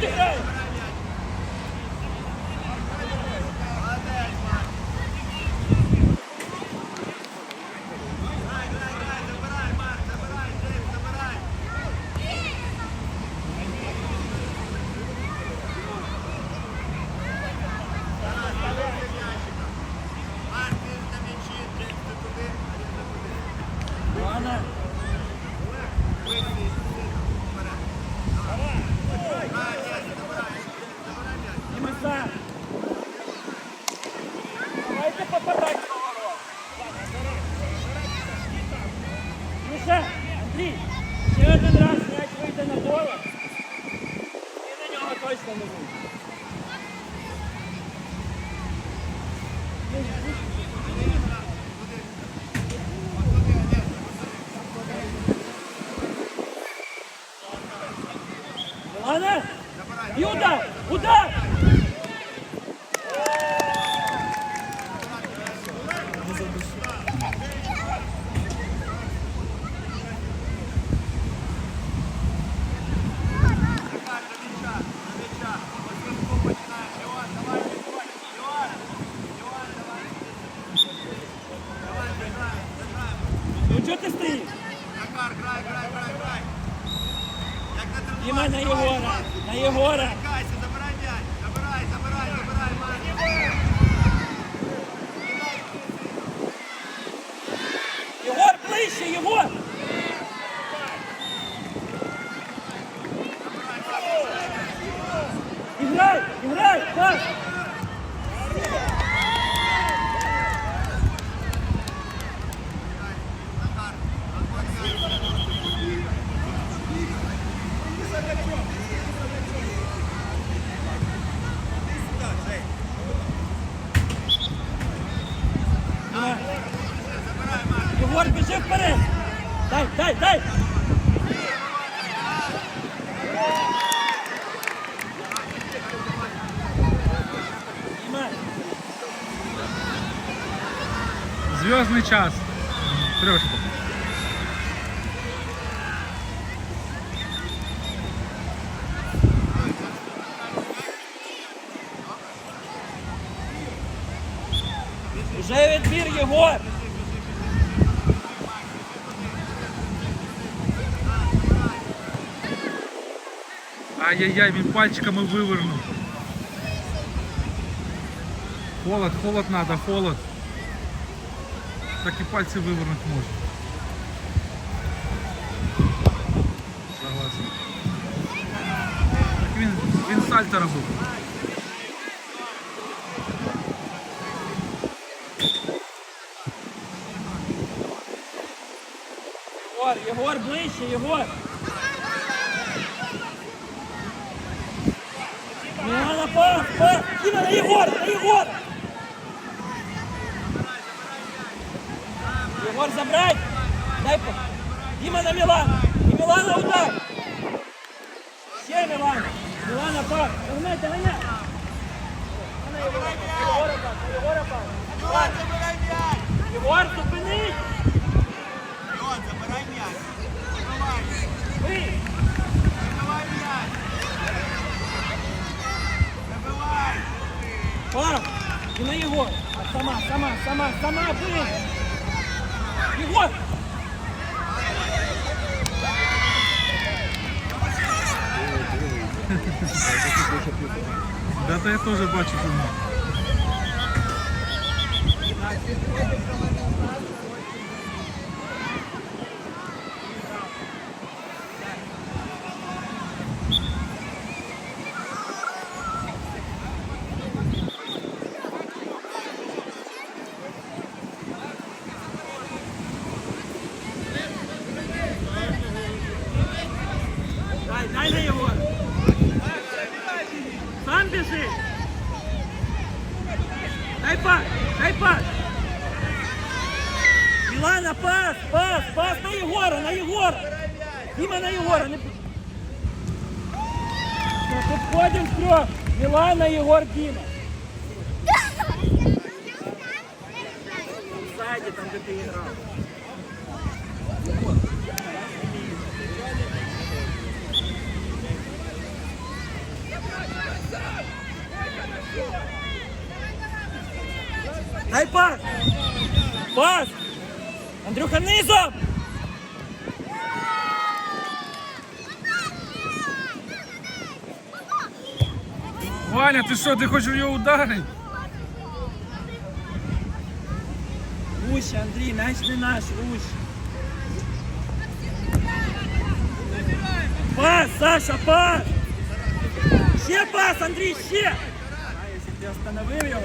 Look at that! На нього точно не буде. Ладно? И удар! Удар! Ну чого ти стоїш? Захар, грай, грай, грай, грай. Як на тренуванні. Діма на Єгора! На Єгора! Єгор, біжи вперед! Дай, дай, дай! Діма, Зв'язний час. Трошки. Вже відбір, Єгор! Ай-яй-яй, він пальчиками вивернув. Холод, холод надо, холод. Так і пальці вивернути можна. Согласен. Так він, він сальто робив. Єгор, Єгор, ближче, Єгор! Мілана, пас, пас! Діма, на Єгора, на Єгора! Єгор, забрать! Дай по... Діма на Мілана! І Мілана удар! Ще Мілана! Мілана, пас! Догнай, догнай! На Єгора, на Єгора, пас, на Єгора, пас! Йон, забирай м'яч. Єгор, зупинись! Йон, забирай м'яч. Забивай. Ви! Забивай м'яч. Егор! Сама, сама, сама, сама, блин! Егор! Да, то я теж бачу фільм. Дай, дай на Егор! Бежи! Дай пас! Дай пас! Милана, пас! Пас! Пас на Егора! На Егора! Дима на Егора! Не... Все, Подходим в трех! Милана, Егор, Дима! Сзади, там, где ты играл. Дай пас! Пас! Андрюха, низом! Ваня, ти що, ти хочеш його ударити? Вуще, Андрій, мяч не наш, вуще. Пас, Саша, пас! Ще пас, Андрій, ще! Ти остановив його.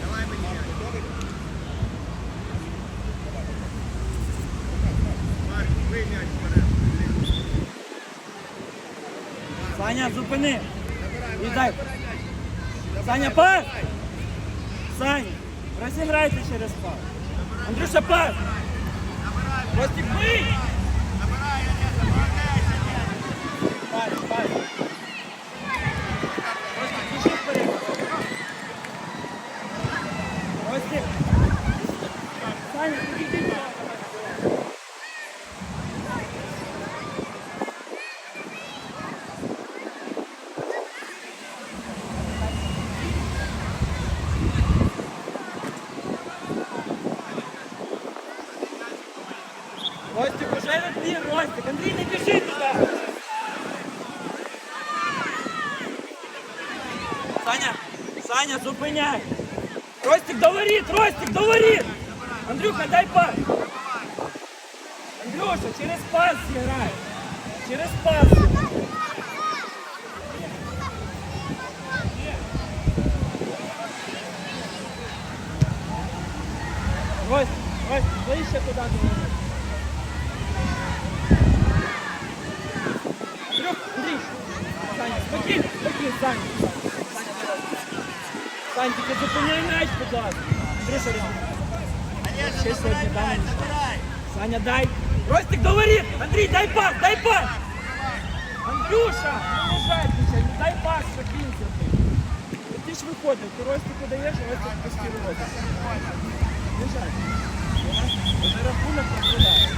Давай менять. Саня, зупини. Віддай. Саня, пас. Саня, розіграйте через пас. Андрюша, пас. Костик, бий. Набирай, Одеса, молодець, Пас, пас. Костик, біжи вперед. Костик. Саня, Саня, Саня, зупиняй. Ростик, до воріт, Ростик, до воріт. Андрюха, дай пас. Андрюша, через пас зіграй. Через пас. Ростик, Ростик, ближче туди до воріт. Андрюх, Андрій, Саня, спокійно, спокійно, Саня. Саня, Сань, тільки зупиняй м'яч, будь ласка. Андрюша, Одеса, Ще набирай сьогодні м'яч, дай. набирай. Саня, дай. Ростик, до воріт. Андрій, дай пас, дай пас. Андрюша, не жадничай, ну дай пас, закінчити. Ти ж виходив, ти Ростику даєш, Ростик пустив Ростик. Не жадничай. Вже рахунок розглядає.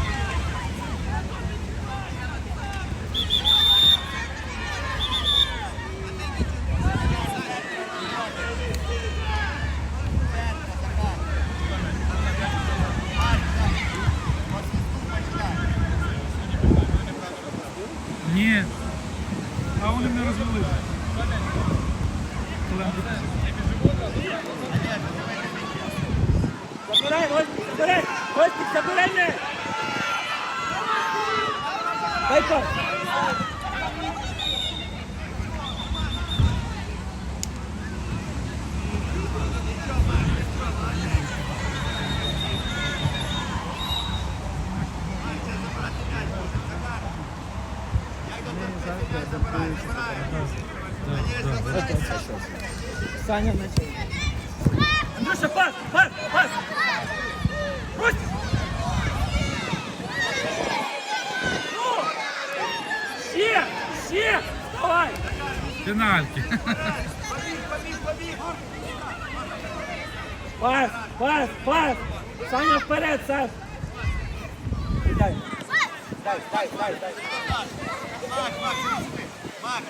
Забирай. Ростик, забирай м'яч. Дай пас. Саня начал. Андрюша, пас, пас, пас. Ростик. Ну! Все, все, давай. Пенальті. Пас, пас, пас. Саня вперед, Саш. Дай. Дай, дай, дай, дай. Мак, Мак, сюди. Мак.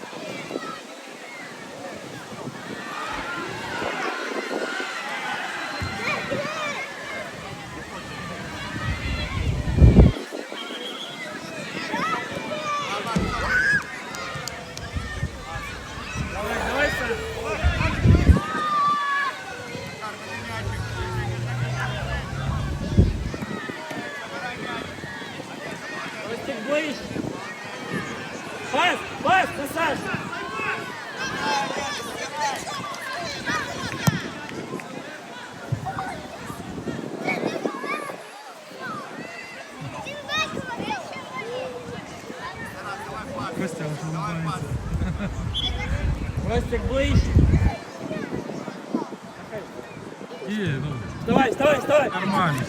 Давай, давай, Саш. Ростик ближче. Пас, пас, на Саш. Костя, аж улыбається. Ростик ближче. І, ну, Вставай, вставай, вставай. нормально.